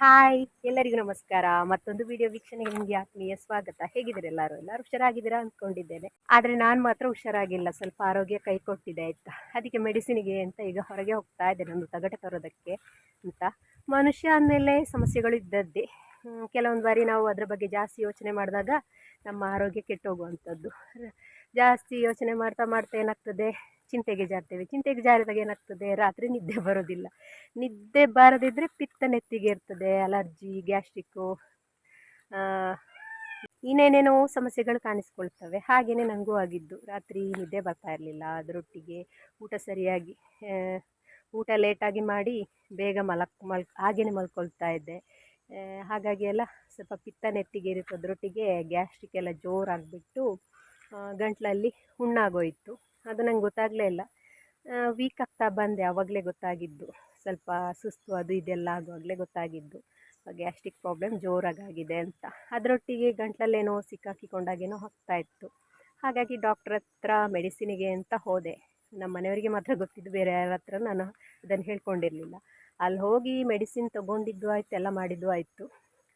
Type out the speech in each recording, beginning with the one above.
Hi, ಎಲ್ಲರಿಗೂ ನಮಸ್ಕಾರ. ಮತ್ತೊಂದು ವಿಡಿಯೋ ವೀಕ್ಷಣೆಗೆ ನಿಮಗೆ ಆತ್ಮೀಯ ಸ್ವಾಗತ. ಹೇಗಿದ್ದೀರಾ ಎಲ್ಲರೂ? ಎಲ್ಲರೂ ಹುಷಾರಾಗಿದ್ದೀರಾ ಅಂದ್ಕೊಂಡಿದ್ದೇನೆ ಆದರೆ ನಾನು ಮಾತ್ರ ಹುಷಾರಾಗಿಲ್ಲ. ಸ್ವಲ್ಪ ಆರೋಗ್ಯ ಕೈ ಕೊಟ್ಟಿದೆ ಆಯ್ತಾ. ಅದಕ್ಕೆ ಮೆಡಿಸಿನಿಗೆ ಅಂತ ಈಗ ಹೊರಗೆ ಹೋಗ್ತಾ ಇದ್ದೇನೆ, ಒಂದು ತಗಟೆ ತರೋದಕ್ಕೆ ಅಂತ. ಮನುಷ್ಯ ಅಂದಮೇಲೆ ಸಮಸ್ಯೆಗಳು ಇದ್ದದ್ದೇ. ಕೆಲವೊಂದು ಬಾರಿ ನಾವು ಅದರ ಬಗ್ಗೆ ಜಾಸ್ತಿ ಯೋಚನೆ ಮಾಡಿದಾಗ ನಮ್ಮ ಆರೋಗ್ಯ ಕೆಟ್ಟೋಗುವಂಥದ್ದು. ಜಾಸ್ತಿ ಯೋಚನೆ ಮಾಡ್ತಾ ಮಾಡ್ತಾ ಏನಾಗ್ತದೆ? ಚಿಂತೆಗೆ ಜಾರ್ತೇವೆ ಚಿಂತೆಗೆ ಜಾರಿದಾಗ ಏನಾಗ್ತದೆ? ರಾತ್ರಿ ನಿದ್ದೆ ಬರೋದಿಲ್ಲ. ನಿದ್ದೆ ಬಾರದಿದ್ದರೆ ಪಿತ್ತ ನೆತ್ತಿಗೆ ಇರ್ತದೆ. ಅಲರ್ಜಿ, ಗ್ಯಾಸ್ಟ್ರಿಕ್ಕು ಇನ್ನೇನೇನೋ ಸಮಸ್ಯೆಗಳು ಕಾಣಿಸ್ಕೊಳ್ತವೆ. ಹಾಗೆಯೇ ನನಗೂ ಆಗಿದ್ದು. ರಾತ್ರಿ ನಿದ್ದೆ ಬರ್ತಾ ಇರಲಿಲ್ಲ. ಅದರೊಟ್ಟಿಗೆ ಊಟ ಸರಿಯಾಗಿ ಊಟ ಲೇಟಾಗಿ ಮಾಡಿ ಬೇಗ ಮಲಕ್, ಮಲ್ ಹಾಗೇ ಮಲ್ಕೊಳ್ತಾ ಇದ್ದೆ. ಹಾಗಾಗಿ ಎಲ್ಲ ಸ್ವಲ್ಪ ಪಿತ್ತ ನೆತ್ತಿಗೆ ಇರುತ್ತೆ. ಅದರೊಟ್ಟಿಗೆ ಗ್ಯಾಸ್ಟ್ರಿಕ್ ಎಲ್ಲ ಜೋರಾಗಿಬಿಟ್ಟು ಗಂಟ್ಲಲ್ಲಿ ಹುಣ್ಣಾಗೋಯಿತು. ಅದು ನಂಗೆ ಗೊತ್ತಾಗಲೇ ಇಲ್ಲ. ವೀಕ್ ಆಗ್ತಾ ಬಂದೆ ಆವಾಗಲೇ ಗೊತ್ತಾಗಿದ್ದು. ಸ್ವಲ್ಪ ಸುಸ್ತು, ಅದು ಇದೆಲ್ಲ ಆಗುವಾಗಲೇ ಗೊತ್ತಾಗಿದ್ದು. ಗ್ಯಾಸ್ಟ್ರಿಕ್ ಪ್ರಾಬ್ಲಮ್ ಜೋರಾಗಿದೆ ಅಂತ. ಅದರೊಟ್ಟಿಗೆ ಗಂಟಲಲ್ಲೇನೋ ಸಿಕ್ಕಾಕಿಕೊಂಡಾಗೇನೋ ಇತ್ತು. ಹಾಗಾಗಿ ಡಾಕ್ಟ್ರ್ ಹತ್ರ ಮೆಡಿಸಿನಿಗೆ ಅಂತ ಹೋದೆ. ನಮ್ಮ ಮನೆಯವರಿಗೆ ಮಾತ್ರ ಗೊತ್ತಿದ್ದು, ಬೇರೆ ಯಾರ ಹತ್ರ ನಾನು ಅದನ್ನು ಹೇಳ್ಕೊಂಡಿರಲಿಲ್ಲ. ಅಲ್ಲಿ ಹೋಗಿ ಮೆಡಿಸಿನ್ ತೊಗೊಂಡಿದ್ದು ಆಯ್ತು, ಎಲ್ಲ ಮಾಡಿದ್ದು ಆಯಿತು.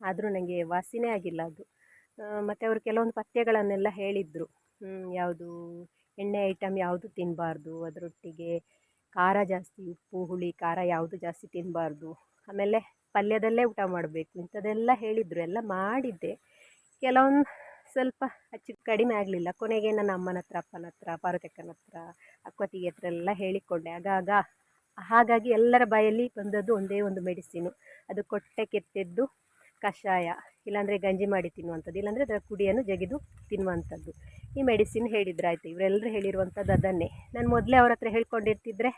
ಆದರೂ ನನಗೆ ವಾಸಿನೇ ಆಗಿಲ್ಲ ಅದು. ಮತ್ತು ಅವರು ಕೆಲವೊಂದು ಪಥ್ಯಗಳನ್ನೆಲ್ಲ ಹೇಳಿದರು. ಯಾವುದು ಎಣ್ಣೆ ಐಟಮ್ ಯಾವುದು ತಿನ್ನಬಾರ್ದು ಅದರೊಟ್ಟಿಗೆ ಖಾರ ಜಾಸ್ತಿ ಉಪ್ಪು, ಹುಳಿ, ಖಾರ ಯಾವುದು ಜಾಸ್ತಿ ತಿನ್ನಬಾರ್ದು ಆಮೇಲೆ ಪಲ್ಯದಲ್ಲೇ ಊಟ ಮಾಡಬೇಕು, ಇಂಥದ್ದೆಲ್ಲ ಹೇಳಿದರು, ಎಲ್ಲ ಮಾಡಿದ್ದೆ. ಕೆಲವೊಂದು ಸ್ವಲ್ಪ ಹಚ್ಚಿ ಕಡಿಮೆ ಆಗಲಿಲ್ಲ. ಕೊನೆಗೆ ನನ್ನ ಅಮ್ಮನ ಹತ್ರ, ಅಪ್ಪನ ಹತ್ರ ಪಾರ್ವತಕ್ಕನ ಹತ್ರ, ಅಕ್ಕತಿಗೆ ಹತ್ರ ಎಲ್ಲ ಹೇಳಿಕೊಂಡೆ. ಆಗಾಗ, ಹಾಗಾಗಿ ಎಲ್ಲರ ಬಾಯಲ್ಲಿ ಬಂದದ್ದು ಒಂದೇ ಒಂದು ಮೆಡಿಸಿನು. ಅದು ಕೊಟ್ಟೆ ಕೆತ್ತಿದ್ದು ಕಷಾಯ, ಇಲ್ಲಾಂದರೆ ಗಂಜಿ ಮಾಡಿ ತಿನ್ನುವಂಥದ್ದು, ಇಲ್ಲಾಂದರೆ ಅದರ ಕುಡಿಯನ್ನು ಜಗಿದು ತಿನ್ನುವಂಥದ್ದು. ಈ ಮೆಡಿಸಿನ್ ಹೇಳಿದ್ರು ಆಯಿತು ಇವರೆಲ್ಲರೂ ಹೇಳಿರುವಂಥದ್ದು ಅದನ್ನೇ. ನಾನು ಮೊದಲೇ ಅವ್ರ ಹತ್ರ ಹೇಳ್ಕೊಂಡಿರ್ತಿದ್ರೆ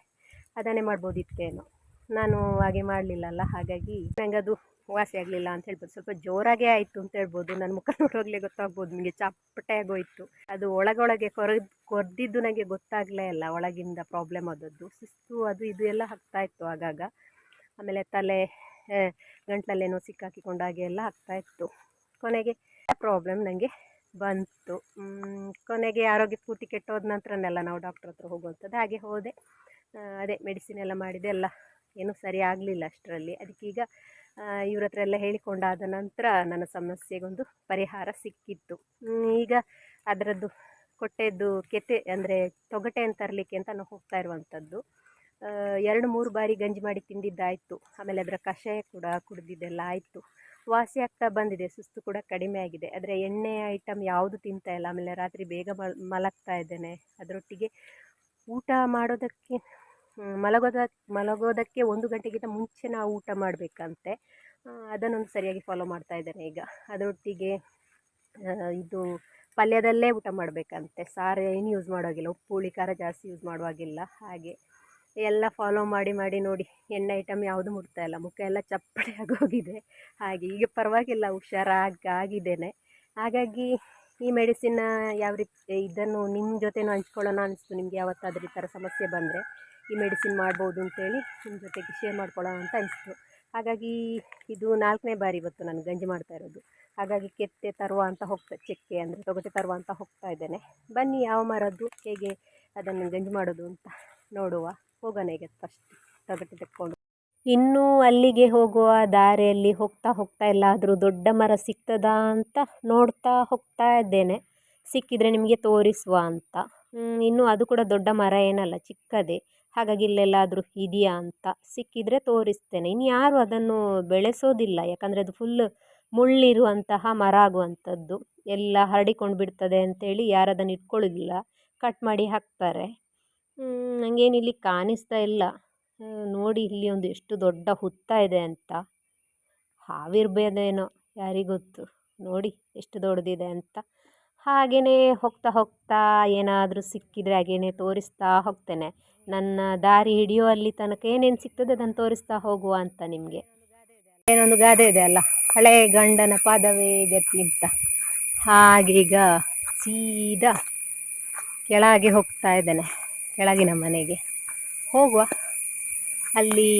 ಅದನ್ನೇ ಮಾಡ್ಬೋದಿತ್ತೇನೋ ನಾನು ಹಾಗೆ ಮಾಡಲಿಲ್ಲಲ್ಲ, ಹಾಗಾಗಿ ನಂಗೆ ಅದು ವಾಸಿ ಆಗಲಿಲ್ಲ ಅಂತ ಹೇಳ್ಬೋದು. ಸ್ವಲ್ಪ ಜೋರಾಗೇ ಆಯಿತು ಅಂತ ಹೇಳ್ಬೋದು. ನನ್ನ ಮುಖ ನೋಡೋಗ್ಲೇ ಗೊತ್ತಾಗ್ಬೋದು ನನಗೆ ಚಪ್ಪಟೆ ಆಗೋಯ್ತು. ಅದು ಒಳಗೊಳಗೆ ಕೊರದ್ ಕೊರ್ದಿದ್ದು ನನಗೆ ಗೊತ್ತಾಗಲೇ ಇಲ್ಲ, ಒಳಗಿಂದ ಪ್ರಾಬ್ಲಮ್ ಆದದ್ದು. ಸುಸ್ತು ಅದು ಇದು ಎಲ್ಲ ಆಗ್ತಾ ಇತ್ತು ಆಗಾಗ. ಆಮೇಲೆ ತಲೆ ಗಂಟ್ಲಲ್ಲೇನೋ ಸಿಕ್ಕಾಕಿಕೊಂಡಾಗೆ ಎಲ್ಲ ಆಗ್ತಾ ಇತ್ತು. ಕೊನೆಗೆ ಪ್ರಾಬ್ಲಮ್ ನನಗೆ ಬಂತು. ಕೊನೆಗೆ ಆರೋಗ್ಯ ಪೂರ್ತಿ ಕೆಟ್ಟೋದ ನಂತರನೆಲ್ಲ ನಾವು ಡಾಕ್ಟ್ರ್ ಹತ್ರ ಹೋಗುವಂಥದ್ದು ಹಾಗೆ ಹೋದೆ. ಅದೇ ಮೆಡಿಸಿನ್ ಎಲ್ಲ ಮಾಡಿದೆ, ಎಲ್ಲ ಏನೂ ಸರಿ ಆಗಲಿಲ್ಲ ಅಷ್ಟರಲ್ಲಿ. ಅದಕ್ಕೀಗ ಇವ್ರ ಹತ್ರ ಎಲ್ಲ ಹೇಳಿಕೊಂಡಾದ ನಂತರ ನನ್ನ ಸಮಸ್ಯೆಗೊಂದು ಪರಿಹಾರ ಸಿಕ್ಕಿತ್ತು. ಈಗ ಅದರದ್ದು ಕೊಟ್ಟೆದ್ದು ಕೆತ್ತೆ ಅಂದರೆ ತೊಗಟೆಯನ್ನು ತರಲಿಕ್ಕೆ ಅಂತ ನಾನು ಹೋಗ್ತಾ ಇರುವಂಥದ್ದು. ಎರಡು ಮೂರು ಬಾರಿ ಗಂಜಿ ಮಾಡಿ ತಿಂದಿದ್ದಾಯಿತು. ಆಮೇಲೆ ಅದರ ಕಷಾಯ ಕೂಡ ಕುಡಿದಿದ್ದೆಲ್ಲ ಆಯಿತು. ವಾಸಿ ಆಗ್ತಾ ಬಂದಿದೆ, ಸುಸ್ತು ಕೂಡ ಕಡಿಮೆ ಆಗಿದೆ. ಆದರೆ ಎಣ್ಣೆ ಐಟಮ್ ಯಾವುದು ತಿಂತಾ ಇಲ್ಲ. ಆಮೇಲೆ ರಾತ್ರಿ ಬೇಗ ಮಲ್, ಮಲಗ್ತಾ ಇದ್ದೇನೆ. ಅದರೊಟ್ಟಿಗೆ ಊಟ ಮಾಡೋದಕ್ಕೆ ಮಲಗೋದ, ಮಲಗೋದಕ್ಕೆ ಒಂದು ಗಂಟೆಗಿಂತ ಮುಂಚೆ ನಾವು ಊಟ ಮಾಡಬೇಕಂತೆ. ಅದನ್ನೊಂದು ಸರಿಯಾಗಿ ಫಾಲೋ ಮಾಡ್ತಾ ಇದ್ದೇನೆ ಈಗ. ಅದರೊಟ್ಟಿಗೆ ಇದು ಪಲ್ಯದಲ್ಲೇ ಊಟ ಮಾಡಬೇಕಂತೆ. ಸಾರು ಏನು ಯೂಸ್ ಮಾಡೋಗಿಲ್ಲ ಉಪ್ಪು, ಹುಳಿ, ಖಾರ ಜಾಸ್ತಿ ಯೂಸ್ ಮಾಡುವಾಗಿಲ್ಲ. ಹಾಗೆ. ಎಲ್ಲ ಫಾಲೋ ಮಾಡಿ ಮಾಡಿ ನೋಡಿ, ಎಣ್ಣೆ ಐಟಮ್ ಯಾವುದು ಮುಟ್ತಾ ಇಲ್ಲ. ಮುಖ ಎಲ್ಲ ಚಪ್ಪಡೆ ಆಗೋಗಿದೆ ಹಾಗೆ ಈಗ ಪರವಾಗಿಲ್ಲ ಹುಷಾರಾಗಿ ಆಗಿದ್ದೇನೆ ಹಾಗಾಗಿ ಈ ಮೆಡಿಸಿನ್ ಯಾವ ರೀತಿ ಇದನ್ನು ನಿಮ್ಮ ಜೊತೆನೂ ಹಂಚ್ಕೊಳ್ಳೋಣ ಅನಿಸ್ತು. ನಿಮಗೆ ಯಾವತ್ತಾದ್ರೂ ಈ ಥರ ಸಮಸ್ಯೆ ಬಂದರೆ ಈ ಮೆಡಿಸಿನ್ ಮಾಡ್ಬೋದು ಅಂತೇಳಿ ನಿಮ್ಮ ಜೊತೆಗೆ ಶೇರ್ ಮಾಡ್ಕೊಳ್ಳೋಣ ಅಂತ ಅನಿಸ್ತು. ಹಾಗಾಗಿ ಇದು ನಾಲ್ಕನೇ ಬಾರಿ ಇವತ್ತು ನಾನು ಗಂಜಿ ಮಾಡ್ತಾ ಇರೋದು. ಹಾಗಾಗಿ ಕೆತ್ತೆ ತರುವ ಅಂತ ಹೋಗ್ತಾ, ಚೆಕ್ಕೆ ಅಂದರೆ ತೊಗಟೆ ತರುವ ಅಂತ ಹೋಗ್ತಾ ಇದ್ದೇನೆ. ಬನ್ನಿ ಯಾವ ಮರದ್ದು, ಹೇಗೆ ಅದನ್ನು ಗಂಜಿ ಮಾಡೋದು ಅಂತ ನೋಡುವ. ಹೋಗೋಣ ಈಗ ಫಸ್ಟ್ ತಗಟು ತೆಕ್ಕೊಂಡು. ಇನ್ನೂ ಅಲ್ಲಿಗೆ ಹೋಗುವ ದಾರಿಯಲ್ಲಿ ಹೋಗ್ತಾ ಹೋಗ್ತಾ ಎಲ್ಲಾದರೂ ದೊಡ್ಡ ಮರ ಸಿಗ್ತದಾ ಅಂತ ನೋಡ್ತಾ ಹೋಗ್ತಾ ಇದ್ದೇನೆ. ಸಿಕ್ಕಿದರೆ ನಿಮಗೆ ತೋರಿಸುವ ಅಂತ. ಇನ್ನೂ ಅದು ಕೂಡ ದೊಡ್ಡ ಮರ ಏನಲ್ಲ, ಚಿಕ್ಕದೇ. ಹಾಗಾಗಿ ಇಲ್ಲೆಲ್ಲಾದರೂ ಇದೆಯಾ ಅಂತ ಸಿಕ್ಕಿದರೆ ತೋರಿಸ್ತೇನೆ. ಇನ್ನು ಯಾರು ಅದನ್ನು ಬೆಳೆಸೋದಿಲ್ಲ, ಯಾಕಂದರೆ ಅದು ಫುಲ್ ಮುಳ್ಳಿರುವಂತಹ ಮರ ಆಗುವಂಥದ್ದು. ಎಲ್ಲ ಹರಡಿಕೊಂಡು ಬಿಡ್ತದೆ ಅಂತೇಳಿ ಯಾರು ಅದನ್ನು ಇಟ್ಕೊಳ್ಳೋದಿಲ್ಲ. ಕಟ್ ಮಾಡಿ ಹಾಕ್ತಾರೆ. ನನಗೇನು ಇಲ್ಲಿ ಕಾಣಿಸ್ತಾ ಇಲ್ಲ. ನೋಡಿ ಇಲ್ಲಿ ಒಂದು ಎಷ್ಟು ದೊಡ್ಡ ಹುತ್ತ ಇದೆ ಅಂತ. ಹಾವಿರ್ಬೋದೇನೋ ಯಾರಿಗೊತ್ತು. ನೋಡಿ ಎಷ್ಟು ದೊಡ್ಡದಿದೆ ಅಂತ. ಹಾಗೆಯೇ ಹೋಗ್ತಾ ಹೋಗ್ತಾ ಏನಾದರೂ ಸಿಕ್ಕಿದರೆ ಹಾಗೇನೆ ತೋರಿಸ್ತಾ ಹೋಗ್ತೇನೆ. ನನ್ನ ದಾರಿ ಹಿಡಿಯೋ ಅಲ್ಲಿ ತನಕ ಏನೇನು ಸಿಗ್ತದೆ ಅದನ್ನು ತೋರಿಸ್ತಾ ಹೋಗುವ ಅಂತ ನಿಮಗೆ. ಏನೊಂದು ಗಾದೆ ಇದೆ ಅಲ್ಲ, ಹಳೆ ಗಂಡನ ಪಾದವೇ ಗತಿ ಅಂತ. ಹಾಗೀಗ ಸೀದಾ ಕೆಳಗೆ ಹೋಗ್ತಾ ಇದ್ದೇನೆ. ಕೆಳಗಿನ ಮನೆಗೆ. ಹೋಗುವ. ಅಲ್ಲಿ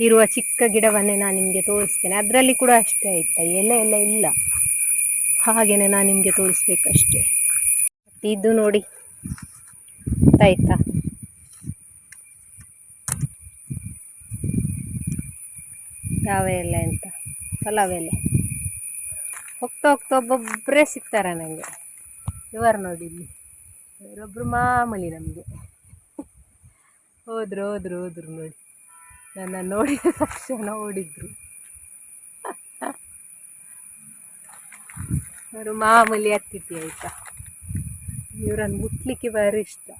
ಇರುವ ಚಿಕ್ಕ ಗಿಡವನ್ನೇ ನಾನು ನಿಮಗೆ ತೋರಿಸ್ತೇನೆ. ಅದರಲ್ಲಿ ಕೂಡ ಅಷ್ಟೇ ಆಯಿತಾ ಎಲೆ ಎಲ್ಲ ಇಲ್ಲ. ಹಾಗೆಯೇ ನಾನು ನಿಮಗೆ ತೋರಿಸ್ಬೇಕಷ್ಟೇ. ಇದು ನೋಡಿ. ಆಯ್ತಾ ಯಾವ ಎಲೆ ಅಂತ. ಪಲಾವ್ ಎಲೆ. ಹೋಗ್ತಾ ಹೋಗ್ತಾ ಒಬ್ಬೊಬ್ಬರೇ ಸಿಗ್ತಾರೆ ನನಗೆ ಇವರು ನೋಡಿ ಇಲ್ಲಿ. ಇವರೊಬ್ಬರು ಮಾಮೂಲಿ ನಮಗೆ. ಹೋದ್ರು ಹೋದ್ರು ಹೋದ್ರು ನೋಡಿ. ನನ್ನ ನೋಡಿದ ತಕ್ಷಣ ಓಡಿದ್ರು. ಅವರು ಮಾಮೂಲಿ ಅತಿಥಿ ಆಯಿತಾ? ಇವರನ್ನು ಮುಟ್ಲಿಕ್ಕೆ ಭಾರಿ ಇಷ್ಟ.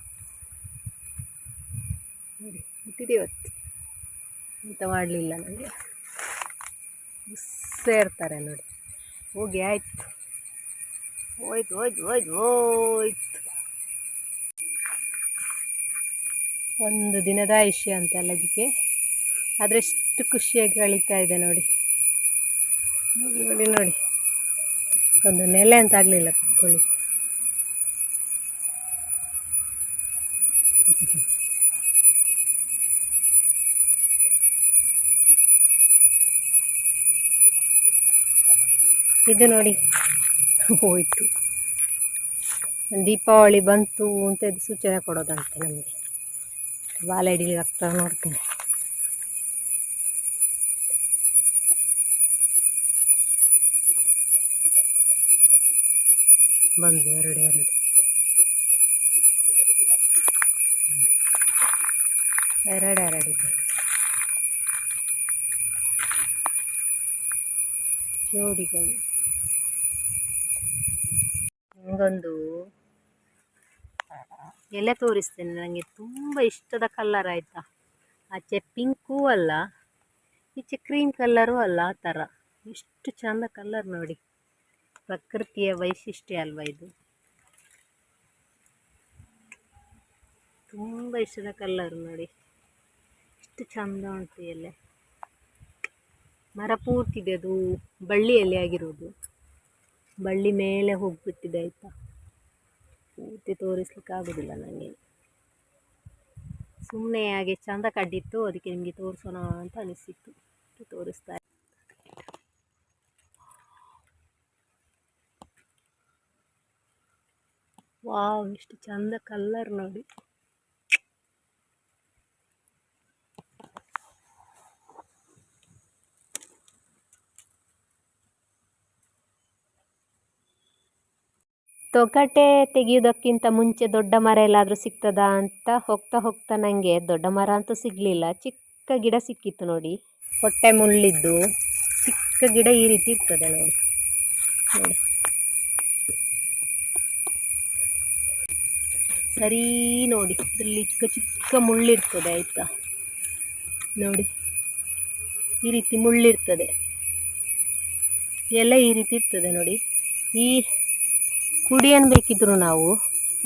ನೋಡಿ, ಮುಟ್ಟಿದೆ ಇವತ್ತು. ಅಂತ ಮಾಡಲಿಲ್ಲ ನನಗೆ ಸೇರ್ತಾರೆ ನೋಡಿ. ಹೋಗಿ ಆಯಿತು. ಹೋಯ್ತು ಹೋಯ್ತು ಹೋಯ್ತು ಹೋಯ್ತು. ಒಂದು ದಿನದ ಆಯುಷ್ಯ ಅಂತಲ್ಲ ಅದಕ್ಕೆ. ಆದರೆ ಎಷ್ಟು ಖುಷಿಯಾಗಿ ಕಳೀತಾ ಇದೆ ನೋಡಿ ನೋಡಿ ನೋಡಿ. ಒಂದು ನೆಲೆ ಅಂತ ಆಗಲಿಲ್ಲ ಕುತ್ಕೊಳ್ಳಿ. ಇದು ನೋಡಿ. ಹೋಯಿತು. ದೀಪಾವಳಿ ಬಂತು ಅಂತ ಇದು ಸೂಚನೆ ಕೊಡೋದಂತೆ ನಮಗೆ. ಬಾಲೆ ಹಿಡಿಲಿಕ್ಕೆ ಆಗ್ತಾ ನೋಡ್ತೇನೆ ಬಂದು ಎರಡು ಎರಡು ಎರಡು ಎರಡು ಇದೆ ಜೋಡಿಗಳು ನನಗೊಂದು ಎಲೆ ತೋರಿಸ್ತೇನೆ ನನಗೆ. ತುಂಬ ಇಷ್ಟದ ಕಲ್ಲರ್ ಆಯಿತಾ? ಆಚೆ ಪಿಂಕೂ ಅಲ್ಲ, ಈಚೆ ಕ್ರೀಮ್ ಕಲ್ಲರು ಅಲ್ಲ, ಆ ಥರ ಎಷ್ಟು ಚಂದ ಕಲ್ಲರ್ ನೋಡಿ. ಪ್ರಕೃತಿಯ ವೈಶಿಷ್ಟ್ಯ ಅಲ್ವಾ ಇದು? ತುಂಬ ಇಷ್ಟದ ಕಲ್ಲರ್ ನೋಡಿ. ಎಷ್ಟು ಚಂದ ಉಂಟು ಎಲೆ. ಮರ ಪೂರ್ತಿದೆ ಅದು ಬಳ್ಳಿಯಲ್ಲಿ ಆಗಿರೋದು. ಬಳ್ಳಿ ಮೇಲೆ ಹೋಗ್ಬಿಟ್ಟಿದೆ, ಆಯಿತಾ? ಪೂರ್ತಿ ತೋರಿಸ್ಲಿಕ್ಕೆ ಆಗೋದಿಲ್ಲ ನನಗೆ. ಸುಮ್ಮನೆ ಹಾಗೆ ಚಂದ ಕಡ್ಡಿತ್ತು, ಅದಕ್ಕೆ ನಿಮಗೆ ತೋರಿಸೋಣ ಅಂತ ಅನಿಸಿತ್ತು. ತೋರಿಸ್ತಾ ವಾವ್, ಎಷ್ಟು ಚಂದ ಕಲ್ಲರ್ ನೋಡಿ. ತೊಗಟೆ ತೆಗೆಯೋದಕ್ಕಿಂತ ಮುಂಚೆ ದೊಡ್ಡ ಮರ ಎಲ್ಲಾದರೂ ಸಿಗ್ತದಾ ಅಂತ ಹೋಗ್ತಾ ಹೋಗ್ತಾ ನನಗೆ ದೊಡ್ಡ ಮರ ಅಂತೂ ಸಿಗಲಿಲ್ಲ. ಚಿಕ್ಕ ಗಿಡ ಸಿಕ್ಕಿತ್ತು ನೋಡಿ. ಹೊಟ್ಟೆ ಮುಳ್ಳಿದ್ದು. ಚಿಕ್ಕ ಗಿಡ ಈ ರೀತಿ ಇರ್ತದೆ ನೋಡಿ. ನೋಡಿ. ಸರಿ ನೋಡಿ. ಇದರಲ್ಲಿ ಚಿಕ್ಕ ಚಿಕ್ಕ ಮುಳ್ಳಿರ್ತದೆ ಆಯಿತಾ? ನೋಡಿ. ಈ ರೀತಿ ಮುಳ್ಳಿರ್ತದೆ. ಎಲ್ಲ ಈ ರೀತಿ ಇರ್ತದೆ ನೋಡಿ. ಈ ಕುಡಿಯನ್ನು ಬೇಕಿದ್ರು ನಾವು,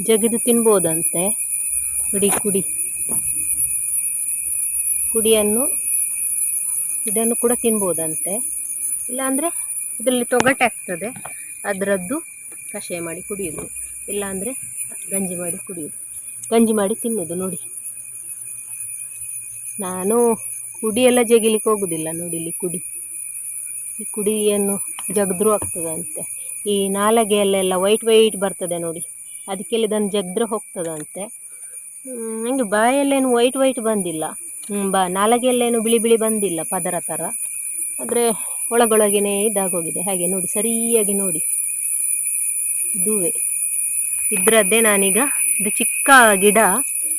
ಜಗಿದು ತಿನ್ಬೋದಂತೆ. ಕುಡಿ ಕುಡಿ. ಕುಡಿಯನ್ನು, ಇದನ್ನು ಕೂಡ ತಿನ್ಬೋದಂತೆ. ಇಲ್ಲಾಂದರೆ ಇದರಲ್ಲಿ ತೊಗಟೆ ಆಗ್ತದೆ, ಅದರದ್ದು ಕಷಾಯ ಮಾಡಿ ಕುಡಿಯೋದು. ಇಲ್ಲಾಂದರೆ ಗಂಜಿ ಮಾಡಿ ಕುಡಿಯೋದು. ಗಂಜಿ ಮಾಡಿ ತಿನ್ನೋದು, ನೋಡಿ. ನಾನು ಕುಡಿಯೆಲ್ಲ ಜಗಿಲಿಕ್ಕೆ ಹೋಗೋದಿಲ್ಲ, ನೋಡಿ ಇಲ್ಲಿ ಕುಡಿ. ಈ ಕುಡಿಯನ್ನು ಜಗದ್ರೂ ಆಗ್ತದಂತೆ. ಈ ನಾಲಗೆಯಲ್ಲೆಲ್ಲ ವೈಟ್ ವೈಟ್ ಬರ್ತದೆ ನೋಡಿ. ಅದಕ್ಕೆಲ್ಲ ಇದನ್ನು ಜಗ್ದ್ರೆ ಹೋಗ್ತದಂತೆ. ನನಗೆ ಬಾಯಲ್ಲೇನು ವೈಟ್ ವೈಟ್ ಬಂದಿಲ್ಲ. ಬಾ, ನಾಲಗೆಯಲ್ಲೇನು ಬಿಳಿ ಬಿಳಿ ಬಂದಿಲ್ಲ ಪದರ ಥರ ಆದರೆ ಒಳಗೊಳಗೇನೆ ಇದಾಗೋಗಿದೆ. ಹಾಗೆ ನೋಡಿ, ಸರಿಯಾಗಿ ನೋಡಿ. ಇದುವೆ. ಇದರದ್ದೇ ನಾನೀಗ ಇದು ಚಿಕ್ಕ ಗಿಡ,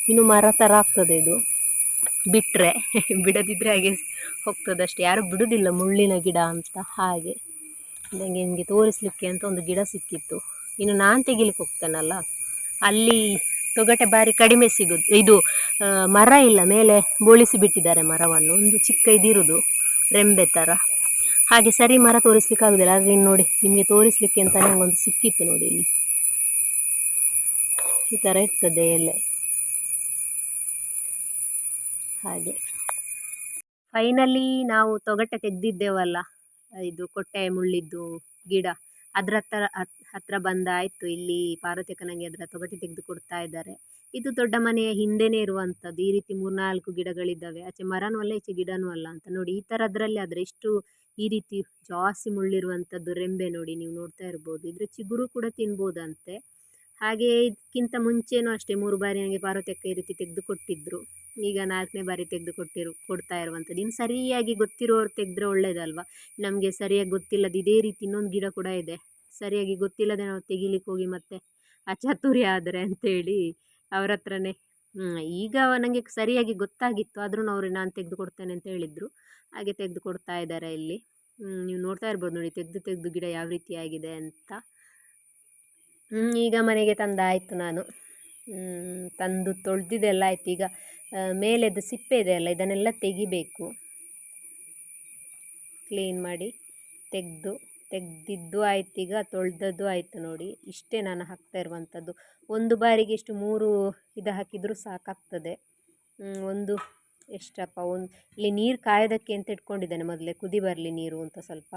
ಇನ್ನು ಮರ ಥರ ಆಗ್ತದೆ ಇದು. ಬಿಟ್ಟರೆ ಬಿಡದಿದ್ದರೆ ಹಾಗೆ ಹೋಗ್ತದಷ್ಟೇ. ಯಾರು ಬಿಡೋದಿಲ್ಲ ಮುಳ್ಳಿನ ಗಿಡ ಅಂತ. ಹಾಗೆ. ನನಗೆ ನಿಮಗೆ ತೋರಿಸಲಿಕ್ಕೆ ಅಂತ ಒಂದು ಗಿಡ ಸಿಕ್ಕಿತ್ತು. ಇನ್ನು ನಾನು ತೆಗಿಲಿಕ್ಕೆ ಹೋಗ್ತೇನಲ್ಲ? ಅಲ್ಲಿ ತೊಗಟೆ ಬಾರಿ ಕಡಿಮೆ ಸಿಗೋದು ಇದು ಮರ ಇಲ್ಲ, ಮೇಲೆ ಬೋಳಿಸಿ ಬಿಟ್ಟಿದ್ದಾರೆ ಮರವನ್ನು. ಒಂದು ಚಿಕ್ಕ ಇದಿರುವುದು ರೆಂಬೆ ಥರ ಹಾಗೆ ಸರಿ ಮರ ತೋರಿಸ್ಲಿಕ್ಕೆ ಆಗೋದಿಲ್ಲ, ಆದರೆ ನೋಡಿ, ನಿಮಗೆ ತೋರಿಸಲಿಕ್ಕೆ ಅಂತ ನನಗೊಂದು ಸಿಕ್ಕಿತ್ತು ನೋಡಿ ಇಲ್ಲಿ. ಈ ಥರ ಇರ್ತದೆ ಎಲೆ. ಹಾಗೆ. ಫೈನಲಿ ನಾವು ತೊಗಟೆ ತೆಗೆದಿದ್ದೇವಲ್ಲ? ಇದು ಕೊಟ್ಟೆ ಮುಳ್ಳಿದ್ದು ಗಿಡ. ಅದ್ರ ಹತ್ರ ಹತ್ರ ಬಂದಾಯಿತು. ಇಲ್ಲಿ ಪಾರ್ವತಿಕನಂಗೆ ಅದರ ತೊಗಟೆ ತೆಗೆದು ಕೊಡ್ತಾ ಇದ್ದಾರೆ. ಇದು ದೊಡ್ಡ ಮನೆಯ ಹಿಂದೆನೇ ಇರುವಂಥದ್ದು. ಈ ರೀತಿ ಮೂರ್ನಾಲ್ಕು ಗಿಡಗಳಿದ್ದಾವೆ. ಆಚೆ ಮರನೂ ಅಲ್ಲ, ಈಚೆ ಗಿಡನೂ ಅಲ್ಲ ಅಂತ ನೋಡಿ. ಈ ಥರದ್ರಲ್ಲಿ ಆದರೆ ಇಷ್ಟು ಈ ರೀತಿ ಜಾಸ್ತಿ ಮುಳ್ಳಿರುವಂಥದ್ದು ರೆಂಬೆ ನೋಡಿ ನೀವು ನೋಡ್ತಾ ಇರ್ಬೋದು. ಇದ್ರ ಚಿಗುರು ಕೂಡ ತಿನ್ಬೋದಂತೆ. ಹಾಗೆ ಇದಕ್ಕಿಂತ ಮುಂಚೆನೂ ಅಷ್ಟೇ ಮೂರು ಬಾರಿ ನನಗೆ ಪಾರ್ವತಕ್ಕ ಈ ರೀತಿ ತೆಗೆದು ಕೊಟ್ಟಿದ್ದರು ಈಗ ನಾಲ್ಕನೇ ಬಾರಿ ತೆಗೆದು ಕೊಟ್ಟಿರು ಕೊಡ್ತಾ ಇರುವಂಥದ್ದು. ಇನ್ನು ಸರಿಯಾಗಿ ಗೊತ್ತಿರೋರು ತೆಗೆದ್ರೆ ಒಳ್ಳೇದಲ್ವ? ನಮಗೆ ಸರಿಯಾಗಿ ಗೊತ್ತಿಲ್ಲದ ಇದೇ ರೀತಿ ಇನ್ನೊಂದು ಗಿಡ ಕೂಡ ಇದೆ. ಸರಿಯಾಗಿ ಗೊತ್ತಿಲ್ಲದೆ ನಾವು ತೆಗಿಲಿಕ್ಕೆ ಹೋಗಿ ಮತ್ತೆ ಅಚಾತುರ್ಯ ಆದರೆ ಅಂತೇಳಿ ಅವ್ರ ಹತ್ರನೇ. ಈಗ ನನಗೆ ಸರಿಯಾಗಿ ಗೊತ್ತಾಗಿತ್ತು. ಆದರೂ ಅವರು ನಾನು ತೆಗೆದು ಕೊಡ್ತೇನೆ ಅಂತ ಹೇಳಿದರು. ಹಾಗೆ ತೆಗೆದು ಕೊಡ್ತಾ ಇದ್ದಾರೆ ಇಲ್ಲಿ. ನೀವು ನೋಡ್ತಾ ಇರ್ಬೋದು ನೋಡಿ, ತೆಗೆದು ತೆಗೆದು ಗಿಡ ಯಾವ ರೀತಿ ಆಗಿದೆ ಅಂತ. ಈಗ ಮನೆಗೆ ತಂದಾಯಿತು ನಾನು. ತಂದು ತೊಳೆದಿದ್ದೆಲ್ಲ ಆಯಿತು. ಈಗ ಮೇಲೆದು ಸಿಪ್ಪೆ ಇದೆ ಅಲ್ಲ, ಇದನ್ನೆಲ್ಲ ತೆಗಿಬೇಕು. ಕ್ಲೀನ್ ಮಾಡಿ ತೆಗೆದು, ತೆಗೆದಿದ್ದು ಆಯ್ತು. ಈಗ ತೊಳೆದದ್ದು ಆಯಿತು ನೋಡಿ. ಇಷ್ಟೇ ನಾನು ಹಾಕ್ತಾ ಇರುವಂಥದ್ದು. ಒಂದು ಬಾರಿಗೆ ಇಷ್ಟು ಮೂರು ಇದು ಹಾಕಿದರೂ ಸಾಕಾಗ್ತದೆ. ಒಂದು ಎಷ್ಟಪ್ಪ, ಒಂದು, ಇಲ್ಲಿ ನೀರು ಕಾಯೋದಕ್ಕೆ ಅಂತ ಇಟ್ಕೊಂಡಿದ್ದೇನೆ ಮೊದಲೇ, ಕುದಿ ಬರಲಿ ನೀರು ಅಂತ ಸ್ವಲ್ಪ.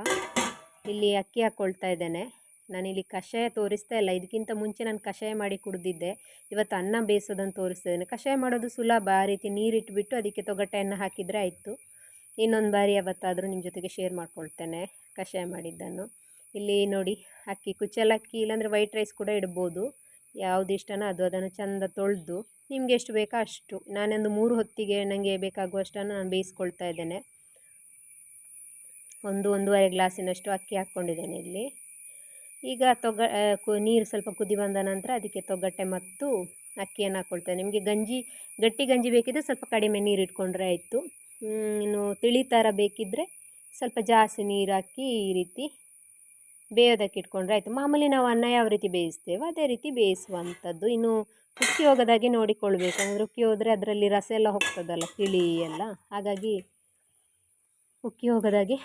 ಇಲ್ಲಿ ಅಕ್ಕಿ ಹಾಕ್ಕೊಳ್ತಾ ಇದ್ದೇನೆ. ನಾನಿಲ್ಲಿ ಕಷಾಯ ತೋರಿಸ್ತಾ ಇಲ್ಲ. ಇದಕ್ಕಿಂತ ಮುಂಚೆ ನಾನು ಕಷಾಯ ಮಾಡಿ ಕುಡಿದಿದ್ದೆ. ಇವತ್ತು ಅನ್ನ ಬೇಯಿಸೋದನ್ನು ತೋರಿಸ್ತಿದ್ದೇನೆ. ಕಷಾಯ ಮಾಡೋದು ಸುಲಭ. ಆ ರೀತಿ ನೀರಿಟ್ಬಿಟ್ಟು ಅದಕ್ಕೆ ತೊಗಟೆಯನ್ನು ಹಾಕಿದರೆ ಆಯಿತು. ಇನ್ನೊಂದು ಬಾರಿ ಯಾವತ್ತಾದರೂ ನಿಮ್ಮ ಜೊತೆಗೆ ಶೇರ್ ಮಾಡ್ಕೊಳ್ತೇನೆ ಕಷಾಯ ಮಾಡಿದ್ದನ್ನು. ಇಲ್ಲಿ ನೋಡಿ, ಅಕ್ಕಿ ಕುಚ್ಚಲಕ್ಕಿ ಇಲ್ಲಾಂದರೆ ವೈಟ್ ರೈಸ್ ಕೂಡ ಇಡ್ಬೋದು. ಯಾವುದು ಇಷ್ಟನೋ ಅದು, ಅದನ್ನು ಚೆಂದ ತೊಳೆದು ನಿಮಗೆ ಎಷ್ಟು ಬೇಕೋ ಅಷ್ಟು. ನಾನೊಂದು ಮೂರು ಹೊತ್ತಿಗೆ ನನಗೆ ಬೇಕಾಗುವಷ್ಟನ್ನು ನಾನು ಬೇಯಿಸ್ಕೊಳ್ತಾ ಇದ್ದೇನೆ. ಒಂದು ಒಂದೂವರೆ ಗ್ಲಾಸಿನಷ್ಟು ಅಕ್ಕಿ ಹಾಕ್ಕೊಂಡಿದ್ದೇನೆ ಇಲ್ಲಿ. ಈಗ ತೊಗ ನೀರು ಸ್ವಲ್ಪ ಕುದಿ ಬಂದ ನಂತರ ಅದಕ್ಕೆ ತೊಗಟ್ಟೆ ಮತ್ತು ಅಕ್ಕಿಯನ್ನು ಹಾಕ್ಕೊಳ್ತೇನೆ ನಿಮಗೆ ಗಂಜಿ, ಗಟ್ಟಿ ಗಂಜಿ ಬೇಕಿದ್ದರೆ ಸ್ವಲ್ಪ ಕಡಿಮೆ ನೀರು ಇಟ್ಕೊಂಡ್ರೆ ಆಯಿತು. ಇನ್ನು ತಿಳಿ ಥರ ಬೇಕಿದ್ದರೆ ಸ್ವಲ್ಪ ಜಾಸ್ತಿ ನೀರು ಹಾಕಿ ಈ ರೀತಿ ಬೇಯೋದಕ್ಕೆ ಇಟ್ಕೊಂಡ್ರೆ ಆಯಿತು. ಮಾಮೂಲಿ ನಾವು ಅನ್ನ ಯಾವ ರೀತಿ ಬೇಯಿಸ್ತೇವೆ ಅದೇ ರೀತಿ ಬೇಯಿಸುವಂಥದ್ದು. ಇನ್ನು ಉಕ್ಕಿ ಹೋಗೋದಾಗೆ ನೋಡಿಕೊಳ್ಬೇಕು. ಅಂದರೆ ಉಕ್ಕಿ ಹೋದರೆ ಅದರಲ್ಲಿ ರಸ ಎಲ್ಲ ಹೋಗ್ತದಲ್ಲ, ತಿಳಿ ಎಲ್ಲ. ಹಾಗಾಗಿ ಉಕ್ಕಿ ಹೋಗೋದಾಗೆ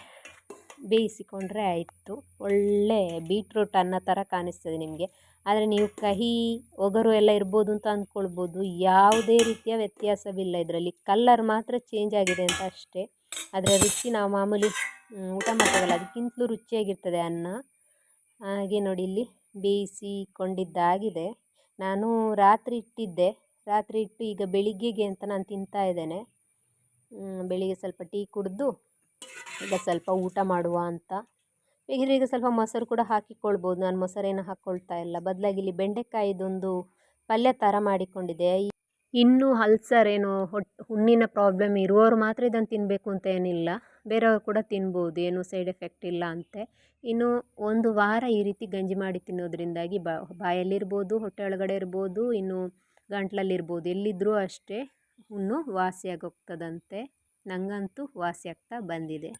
ಬೇಯಿಸಿಕೊಂಡ್ರೆ ಆಯಿತು. ಒಳ್ಳೆ ಬೀಟ್ರೂಟ್ ಅನ್ನ ಥರ ಕಾಣಿಸ್ತದೆ ನಿಮಗೆ. ಆದರೆ ನೀವು ಕಹಿ, ಒಗರು ಎಲ್ಲ ಇರ್ಬೋದು ಅಂತ ಅಂದ್ಕೊಳ್ಬೋದು, ಯಾವುದೇ ರೀತಿಯ ವ್ಯತ್ಯಾಸವಿಲ್ಲ ಇದರಲ್ಲಿ. ಕಲ್ಲರ್ ಮಾತ್ರ ಚೇಂಜ್ ಆಗಿದೆ ಅಂತ ಅಷ್ಟೇ. ಅದರ ರುಚಿ, ನಾವು ಮಾಮೂಲಿ ಊಟ ಮಾಡ್ತೇವಲ್ಲ, ಅದಕ್ಕಿಂತಲೂ ರುಚಿಯಾಗಿರ್ತದೆ ಅನ್ನ. ಹಾಗೆ ನೋಡಿ ಇಲ್ಲಿ ಬೇಯಿಸಿಕೊಂಡಿದ್ದಾಗಿದೆ. ನಾನು ರಾತ್ರಿ ಇಟ್ಟಿದ್ದೆ. ರಾತ್ರಿ ಇಟ್ಟು ಈಗ ಬೆಳಿಗ್ಗೆಗೆ ಅಂತ ನಾನು ತಿಂತಾ ಇದ್ದೇನೆ. ಬೆಳಿಗ್ಗೆ ಸ್ವಲ್ಪ ಟೀ ಕುಡಿದು ಈಗ ಸ್ವಲ್ಪ ಊಟ ಮಾಡುವ ಅಂತ. ಈಗ ಸ್ವಲ್ಪ ಮೊಸರು ಕೂಡ ಹಾಕಿಕೊಳ್ಬೋದು. ನಾನು ಮೊಸರೇನು ಹಾಕ್ಕೊಳ್ತಾ ಇಲ್ಲ. ಬದಲಾಗಿ ಇಲ್ಲಿ ಬೆಂಡೆಕಾಯಿದೊಂದು ಪಲ್ಯ ಥರ ಮಾಡಿಕೊಂಡಿದೆ ಇನ್ನೂ ಅಲ್ಸರ್ ಏನು ಹೊಟ್ಟೆ ಹುಣ್ಣಿನ ಪ್ರಾಬ್ಲಮ್ ಇರುವವರು ಮಾತ್ರ ಇದನ್ನು ತಿನ್ನಬೇಕು ಅಂತ ಏನಿಲ್ಲ. ಬೇರೆಯವರು ಕೂಡ ತಿನ್ಬೋದು. ಏನು ಸೈಡ್ ಎಫೆಕ್ಟ್ ಇಲ್ಲ ಅಂತೆ. ಇನ್ನು ಒಂದು ವಾರ ಈ ರೀತಿ ಗಂಜಿ ಮಾಡಿ ತಿನ್ನೋದ್ರಿಂದಾಗಿ ಬಾಯಲ್ಲಿರ್ಬೋದು, ಹೊಟ್ಟೆ ಒಳಗಡೆ ಇರ್ಬೋದು, ಇನ್ನು ಗಂಟ್ಲಲ್ಲಿರ್ಬೋದು. ಎಲ್ಲಿದ್ದರೂ ಅಷ್ಟೇ ಹುಣ್ಣು ವಾಸಿಯಾಗಿ ಹೋಗ್ತದಂತೆ ನನಗಂತೂ ವಾಸಿ ಆಗ್ತಾ ಬಂದಿದೆ.